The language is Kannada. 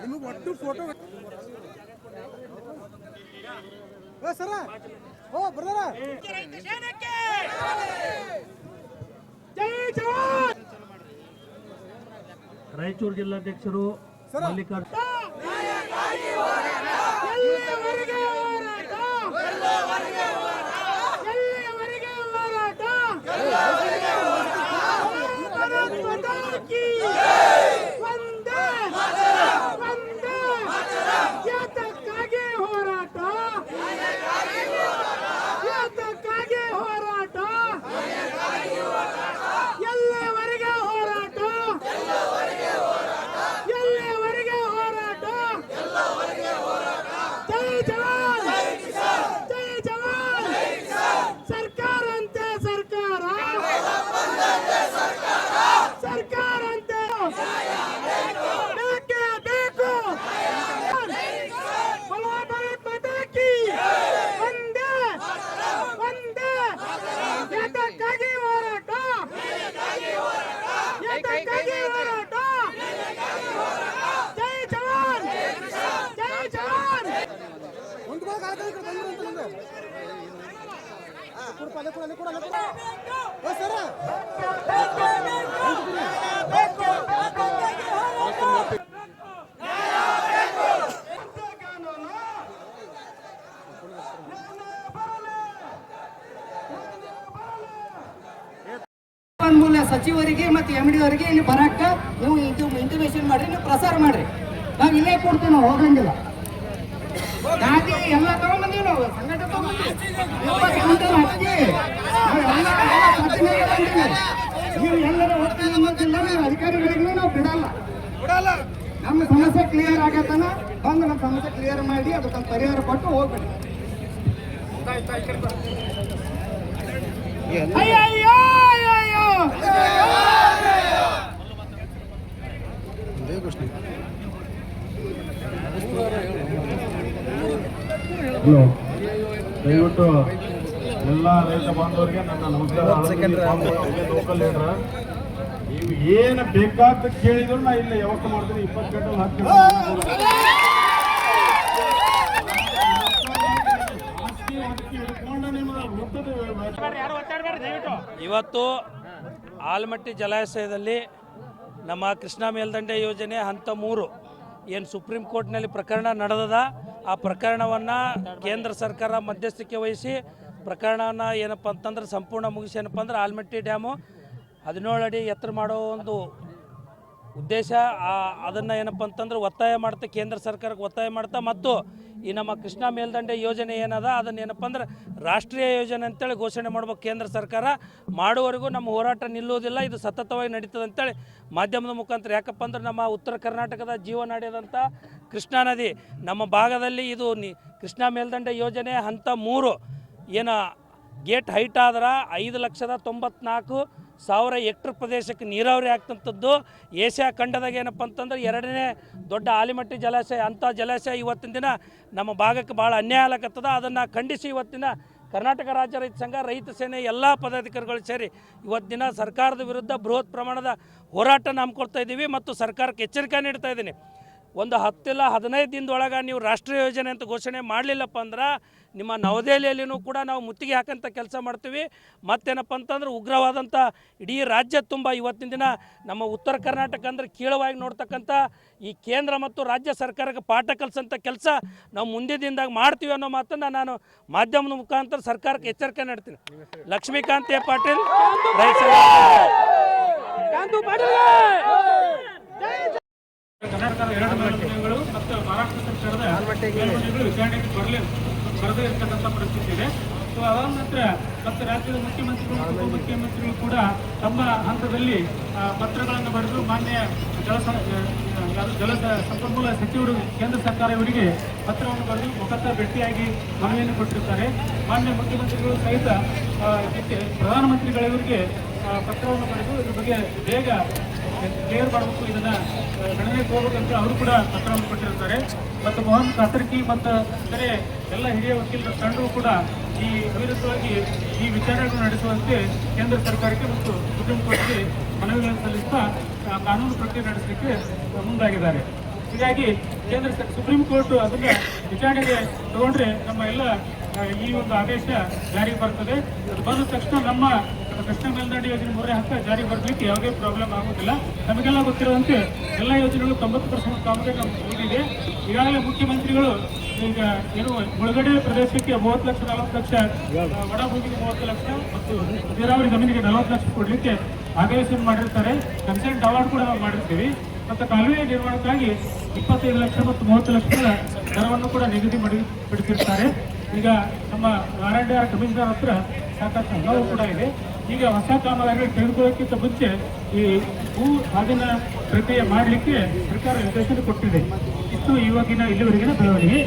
ನಿಮಗೆ ಒಟ್ಟು ಫೋಟೋ ಓ ಸರ ಓ ಬ್ರದರ ರಾಯಚೂರು ಜಿಲ್ಲಾಧ್ಯಕ್ಷರು ಸರ. ಮಲ್ಲಿಕಾರ್ಜುನ ಸಂಪನ್ಮೂಲ ಸಚಿವರಿಗೆ ಮತ್ತು ಎಂ ಡಿ ಅವರಿಗೆ ಇಲ್ಲಿ ಬರಕ್ಕ ನೀವು ಇಂಟಿಮೇಷನ್ ಮಾಡ್ರಿ ನೀವು ಪ್ರಸಾರ ಮಾಡ್ರಿ. ನಾವು ಇಲ್ಲೇ ಕೊಡ್ತೀವಿ, ನಾವು ಹೋಗಂಗಿಲ್ಲ. ಗಾದಿ ಎಲ್ಲ ತಗೊಂಡ್ಬಂದಿವಿ ನಾವು. ಸಂಘಟನೆ ನಾವು ಎಲ್ಲರೂ ಹೋಗ್ತೀವಿ ಅನ್ನೋದಿಲ್ಲ ನೀವು ಅಧಿಕಾರಿಗಳಿಗೂ ನಾವು ಬಿಡಲ್ಲ. ನಮ್ಮ ಸಮಸ್ಯೆ ಕ್ಲಿಯರ್ ಆಗತ್ತನ? ಬಂದು ನಮ್ಮ ಸಮಸ್ಯೆ ಕ್ಲಿಯರ್ ಮಾಡಿ ಅದಕ್ಕೆ ಪರಿಹಾರ ಕೊಟ್ಟು ಹೋಗ್ಬಿಡಿ. ಅಯ್ಯೋ ಅಯ್ಯೋ ಅಯ್ಯೋ ದಯವಿಟ್ಟು ಎಲ್ಲ ರೈತ ಬಾಂಧವರಿಗೆ ನನ್ನ ನಮಸ್ಕಾರ. ಲೋಕಲ್ ಲೀಡರ್ ನೀವು ಏನು ಬೇಕಾದ ಕೇಳಿದ್ರು ನಾ ಇಲ್ಲಿ ಯಾವತ್ತು ಮಾಡ್ತೀನಿ. ಇಪ್ಪತ್ತು ಗಂಟೆ ಹತ್ತು ಇವತ್ತು ಆಲಮಟ್ಟಿ ಜಲಾಶಯದಲ್ಲಿ ನಮ್ಮ ಕೃಷ್ಣಾ ಮೇಲ್ದಂಡೆ ಯೋಜನೆ ಹಂತ ಮೂರು. ಏನು ಸುಪ್ರೀಂ ಕೋರ್ಟ್ನಲ್ಲಿ ಪ್ರಕರಣ ನಡೆದದ? ಆ ಪ್ರಕರಣವನ್ನು ಕೇಂದ್ರ ಸರ್ಕಾರ ಮಧ್ಯಸ್ಥಿಕೆ ವಹಿಸಿ, ಪ್ರಕರಣವನ್ನು ಏನಪ್ಪ ಅಂತಂದ್ರೆ ಸಂಪೂರ್ಣ ಮುಗಿಸಿ ಏನಪ್ಪ ಅಂದ್ರೆ ಆಲ್ಮಟ್ಟಿ ಡ್ಯಾಮು ಹದಿನೇಳು ಅಡಿ ಎತ್ತರ ಮಾಡೋ ಒಂದು ಉದ್ದೇಶ ಅದನ್ನು ಏನಪ್ಪ ಅಂತಂದ್ರೆ ಒತ್ತಾಯ ಮಾಡ್ತಾ, ಕೇಂದ್ರ ಸರ್ಕಾರಕ್ಕೆ ಒತ್ತಾಯ ಮಾಡ್ತಾ ಮತ್ತು ಈ ನಮ್ಮ ಕೃಷ್ಣಾ ಮೇಲ್ದಂಡೆ ಯೋಜನೆ ಏನದ, ಅದನ್ನ ಏನಪ್ಪ ಅಂದ್ರೆ ರಾಷ್ಟ್ರೀಯ ಯೋಜನೆ ಅಂತೇಳಿ ಘೋಷಣೆ ಮಾಡ್ಬೇಕು ಕೇಂದ್ರ ಸರ್ಕಾರ. ಮಾಡುವವರೆಗೂ ನಮ್ಮ ಹೋರಾಟ ನಿಲ್ಲುವುದಿಲ್ಲ, ಇದು ಸತತವಾಗಿ ನಡೀತದೆ ಅಂತೇಳಿ ಮಾಧ್ಯಮದ ಮುಖಾಂತರ. ಯಾಕಪ್ಪ ಅಂದ್ರೆ ನಮ್ಮ ಉತ್ತರ ಕರ್ನಾಟಕದ ಜೀವನಾಡಿಯಾದಂಥ ಕೃಷ್ಣಾ ನದಿ. ನಮ್ಮ ಭಾಗದಲ್ಲಿ ಇದು ನಿ, ಕೃಷ್ಣಾ ಮೇಲ್ದಂಡೆ ಯೋಜನೆ ಹಂತ ಮೂರು. ಏನು ಗೇಟ್ ಹೈಟ್ ಆದ್ರೆ ಐದು ಲಕ್ಷದ ತೊಂಬತ್ನಾಲ್ಕು ಸಾವಿರ ಹೆಕ್ಟರ್ ಪ್ರದೇಶಕ್ಕೆ ನೀರಾವರಿ ಆಗ್ತಂಥದ್ದು ಏಷ್ಯಾ ಖಂಡದಾಗ ಏನಪ್ಪ ಅಂತಂದ್ರೆ ಎರಡನೇ ದೊಡ್ಡ ಆಲಿಮಟ್ಟಿ ಜಲಾಶಯ ಅಂಥ ಜಲಾಶಯ ಇವತ್ತಿನ ದಿನ ನಮ್ಮ ಭಾಗಕ್ಕೆ ಭಾಳ ಅನ್ಯಾಯ ಆಗತ್ತದ ಅದನ್ನು ಖಂಡಿಸಿ ಇವತ್ತಿನ ಕರ್ನಾಟಕ ರಾಜ್ಯ ರೈತ ಸಂಘ, ರೈತ ಸೇನೆ ಎಲ್ಲ ಪದಾಧಿಕಾರಿಗಳು ಸೇರಿ ಇವತ್ತಿನ ಸರ್ಕಾರದ ವಿರುದ್ಧ ಬೃಹತ್ ಪ್ರಮಾಣದ ಹೋರಾಟ ಹಮ್ಮಿಕೊಳ್ತಾ ಇದ್ದೀವಿ ಮತ್ತು ಸರ್ಕಾರಕ್ಕೆ ಎಚ್ಚರಿಕೆ ನೀಡ್ತಾ ಇದ್ದೀನಿ. ಒಂದು ಹತ್ತಿಲ್ಲ ಹದಿನೈದು ದಿನದೊಳಗೆ ನೀವು ರಾಷ್ಟ್ರೀಯ ಯೋಜನೆ ಅಂತ ಘೋಷಣೆ ಮಾಡಲಿಲ್ಲಪ್ಪ ಅಂದ್ರೆ ನಿಮ್ಮ ನವದೆಹಲಿಯಲ್ಲಿನೂ ಕೂಡ ನಾವು ಮುತ್ತಿಗೆ ಹಾಕಂಥ ಕೆಲಸ ಮಾಡ್ತೀವಿ. ಮತ್ತೇನಪ್ಪ ಅಂತಂದ್ರೆ ಉಗ್ರವಾದಂಥ ಇಡೀ ರಾಜ್ಯ ತುಂಬ ಇವತ್ತಿನ ದಿನ ನಮ್ಮ ಉತ್ತರ ಕರ್ನಾಟಕ ಅಂದ್ರೆ ಕೀಳವಾಗಿ ನೋಡ್ತಕ್ಕಂಥ ಈ ಕೇಂದ್ರ ಮತ್ತು ರಾಜ್ಯ ಸರ್ಕಾರಕ್ಕೆ ಪಾಠ ಕಲಿಸಂಥ ಕೆಲಸ ನಾವು ಮುಂದಿನ ದಿನದಾಗ ಮಾಡ್ತೀವಿ ಅನ್ನೋ ಮಾತನ್ನು ನಾನು ಮಾಧ್ಯಮದ ಮುಖಾಂತರ ಸರ್ಕಾರಕ್ಕೆ ಎಚ್ಚರಿಕೆ ನೀಡ್ತೀನಿ. ಲಕ್ಷ್ಮೀಕಾಂತ್ ಎ ಪಾಟೀಲ್. ಕರ್ನಾಟಕದ ಎರಡು ಮಂತ್ರಿಗಳು ಮತ್ತು ಮಹಾರಾಷ್ಟ್ರ ಸರ್ಕಾರದ ಮಂತ್ರಿಗಳು ವಿಚಾರಣೆಗೆ ಬರಲಿ ಬರದೇ ಇರತಕ್ಕಂಥ ಪರಿಸ್ಥಿತಿ ಇದೆ. ಸೊ ಅದಾದ ನಂತರ ಮತ್ತು ರಾಜ್ಯದ ಮುಖ್ಯಮಂತ್ರಿಗಳು ಮತ್ತು ಉಪಮುಖ್ಯಮಂತ್ರಿಗಳು ಕೂಡ ತಮ್ಮ ಹಂತದಲ್ಲಿ ಪತ್ರಗಳನ್ನು ಬರೆದು ಮಾನ್ಯ ಜಲ ಜಲ ಸಂಪನ್ಮೂಲ ಸಚಿವರು ಕೇಂದ್ರ ಸರ್ಕಾರ ಇವರಿಗೆ ಪತ್ರವನ್ನು ಬರೆದು ಮುಖತಃ ಭೇಟಿಯಾಗಿ ಮನವಿಯನ್ನು ಕೊಟ್ಟಿರ್ತಾರೆ. ಮಾನ್ಯ ಮುಖ್ಯಮಂತ್ರಿಗಳು ಸಹಿತ ಪ್ರಧಾನಮಂತ್ರಿಗಳವರಿಗೆ ಪತ್ರವನ್ನು ಬರೆದು ಇದ್ರ ಬಗ್ಗೆ ಬೇಗ ಕ್ಲಿಯರ್ ಮಾಡಬೇಕು ಇದನ್ನ ಗಣನೆಗೆ ಹೋಗ್ಬೇಕಂತ ಅವರು ಕೂಡ ಪತ್ರ ಕೊಟ್ಟಿರ್ತಾರೆ. ಮತ್ತು ಮೋಹನ್ ಕಾತರ್ಕಿ ಮತ್ತು ಇತರೆ ಎಲ್ಲ ಹಿರಿಯ ವಕೀಲರ ತಂಡವು ಕೂಡ ಈ ಅವಿರತವಾಗಿ ಈ ವಿಚಾರಣೆಗಳನ್ನು ನಡೆಸುವಂತೆ ಕೇಂದ್ರ ಸರ್ಕಾರಕ್ಕೆ ಮತ್ತು ಸುಪ್ರೀಂ ಕೋರ್ಟ್ಗೆ ಮನವಿಗಳನ್ನು ಸಲ್ಲಿಸ್ತಾ ಕಾನೂನು ಪ್ರಕ್ರಿಯೆ ನಡೆಸಲಿಕ್ಕೆ ಮುಂದಾಗಿದ್ದಾರೆ. ಹೀಗಾಗಿ ಕೇಂದ್ರ ಸುಪ್ರೀಂ ಕೋರ್ಟ್ ಅದನ್ನ ವಿಚಾರಣೆಗೆ ತಗೊಂಡ್ರೆ ನಮ್ಮ ಎಲ್ಲ ಈ ಒಂದು ಆದೇಶ ಜಾರಿಗೆ ಬರ್ತದೆ. ಅದು ಬಂದ ತಕ್ಷಣ ನಮ್ಮ ಕೃಷ್ಣ ಯೋಜನೆ ಮೂರನೇ ಹಂತ ಜಾರಿಗೆ ಬರಲಿಕ್ಕೆ ಯಾವುದೇ ಪ್ರಾಬ್ಲಮ್ ಆಗೋದಿಲ್ಲ ನಮಗೆಲ್ಲ ಗೊತ್ತಿರುವಂತೆ ಎಲ್ಲ ಯೋಜನೆಗಳು ತೊಂಬತ್ತು ಪರ್ಸೆಂಟ್ ಕಾಮಗಾರಿ ನಮ್ಗೆ ಈಗಾಗಲೇ ಮುಖ್ಯಮಂತ್ರಿಗಳು ಈಗ ಏನು ಮುಳುಗಡೆ ಪ್ರದೇಶಕ್ಕೆ ಮೂವತ್ತು ಲಕ್ಷ, ನಲವತ್ತು ಲಕ್ಷ ಒಡಭೂಮಿಗೆ ಮೂವತ್ತು ಲಕ್ಷ ಮತ್ತು ನೀರಾವರಿ ಜಮೀನಿಗೆ ನಲವತ್ತು ಲಕ್ಷ ಕೊಡಲಿಕ್ಕೆ ಆದೇಶ ಮಾಡಿರ್ತಾರೆ. ಕನ್ಸೆಂಟ್ ಅವಾರ್ಡ್ ಕೂಡ ನಾವು ಮಾಡಿರ್ತೀವಿ. ಮತ್ತು ಕಾಲುವೆ ನಿರ್ಮಾಣಕ್ಕಾಗಿ ಇಪ್ಪತ್ತೈದು ಲಕ್ಷ ಮತ್ತು ಮೂವತ್ತು ಲಕ್ಷದ ದರವನ್ನು ಕೂಡ ನಿಗದಿ ಮಾಡಿ ಪಡಿಸಿರ್ತಾರೆ ಈಗ ನಮ್ಮ ಆರ್ ಆರ್ ಕಮಿಷನರ್ ಹತ್ರ ಸಾಕಷ್ಟು ಹಣವು ಕೂಡ ಇದೆ. ಈಗ ಹೊಸ ಕಾಮಗಾರಿ ತೆಗೆದುಕೊಳ್ಳೋಕ್ಕಿಂತ ಮುಂಚೆ ಈ ಭೂ ಸ್ವಾಧೀನ ಪ್ರಕ್ರಿಯೆ ಮಾಡಲಿಕ್ಕೆ ಸರ್ಕಾರ ನಿರ್ದೇಶನ ಕೊಟ್ಟಿದೆ. ಇಷ್ಟು ಇವಾಗಿನ ಇಲ್ಲಿವರೆಗಿನ ಬೆಳವಣಿಗೆ.